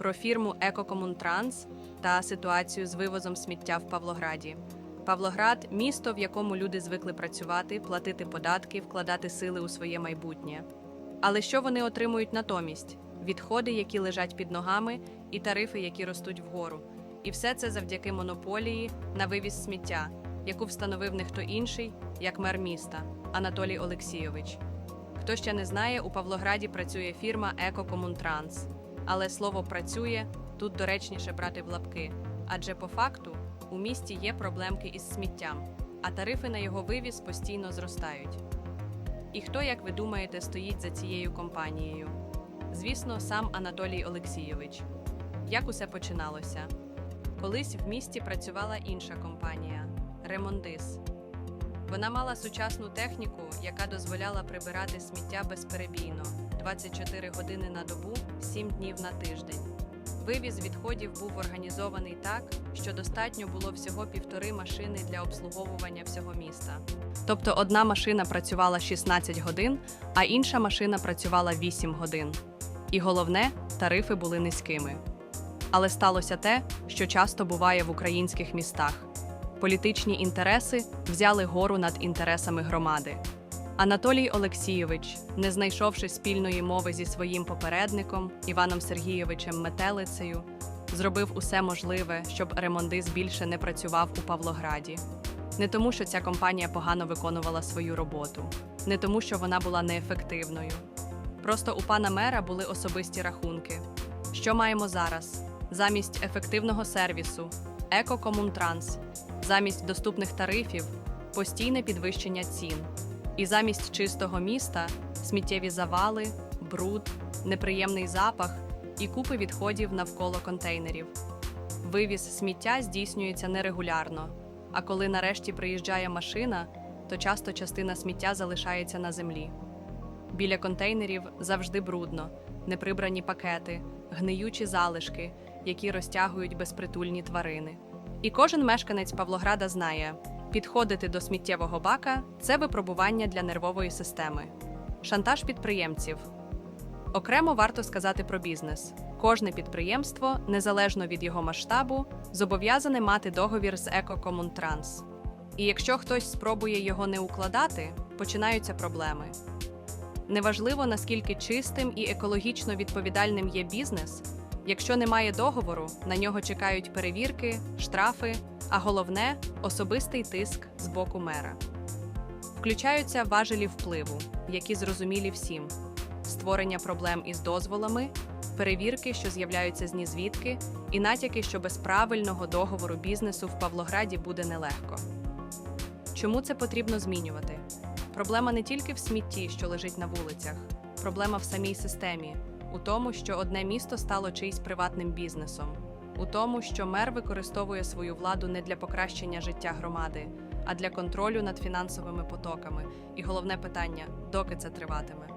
про фірму Екокомунтранс та ситуацію з вивозом сміття в Павлограді. Павлоград місто, в якому люди звикли працювати, платити податки, вкладати сили у своє майбутнє. Але що вони отримують натомість? Відходи, які лежать під ногами, і тарифи, які ростуть вгору. І все це завдяки монополії на вивіз сміття, яку встановив не хто інший, як мер міста Анатолій Олексійович. Хто ще не знає, у Павлограді працює фірма Екокомунтранс. Але слово працює тут доречніше брати в лапки, адже по факту у місті є проблемки із сміттям, а тарифи на його вивіз постійно зростають. І хто, як ви думаєте, стоїть за цією компанією? Звісно, сам Анатолій Олексійович. Як усе починалося? Колись в місті працювала інша компанія Ремондис. Вона мала сучасну техніку, яка дозволяла прибирати сміття безперебійно 24 години на добу, 7 днів на тиждень. Вивіз відходів був організований так, що достатньо було всього півтори машини для обслуговування всього міста. Тобто одна машина працювала 16 годин, а інша машина працювала 8 годин. І головне, тарифи були низькими. Але сталося те, що часто буває в українських містах. Політичні інтереси взяли гору над інтересами громади. Анатолій Олексійович, не знайшовши спільної мови зі своїм попередником Іваном Сергійовичем Метелицею, зробив усе можливе, щоб ремондис більше не працював у Павлограді. Не тому, що ця компанія погано виконувала свою роботу, не тому, що вона була неефективною. Просто у пана мера були особисті рахунки. Що маємо зараз? Замість ефективного сервісу, екокомунтранс, замість доступних тарифів, постійне підвищення цін. І замість чистого міста сміттєві завали, бруд, неприємний запах і купи відходів навколо контейнерів. Вивіз сміття здійснюється нерегулярно, а коли нарешті приїжджає машина, то часто частина сміття залишається на землі. Біля контейнерів завжди брудно, неприбрані пакети, гниючі залишки, які розтягують безпритульні тварини. І кожен мешканець Павлограда знає, підходити до сміттєвого бака це випробування для нервової системи. Шантаж підприємців. Окремо варто сказати про бізнес. Кожне підприємство, незалежно від його масштабу, зобов'язане мати договір з Екокомунтранс. І якщо хтось спробує його не укладати, починаються проблеми. Неважливо, наскільки чистим і екологічно відповідальним є бізнес, якщо немає договору, на нього чекають перевірки, штрафи, а головне особистий тиск з боку мера. Включаються важелі впливу, які зрозумілі всім: створення проблем із дозволами, перевірки, що з'являються з нізвідки, і натяки, що без правильного договору бізнесу в Павлограді буде нелегко. Чому це потрібно змінювати? Проблема не тільки в смітті, що лежить на вулицях, проблема в самій системі, у тому, що одне місто стало чийсь приватним бізнесом, у тому, що мер використовує свою владу не для покращення життя громади, а для контролю над фінансовими потоками. І головне питання: доки це триватиме?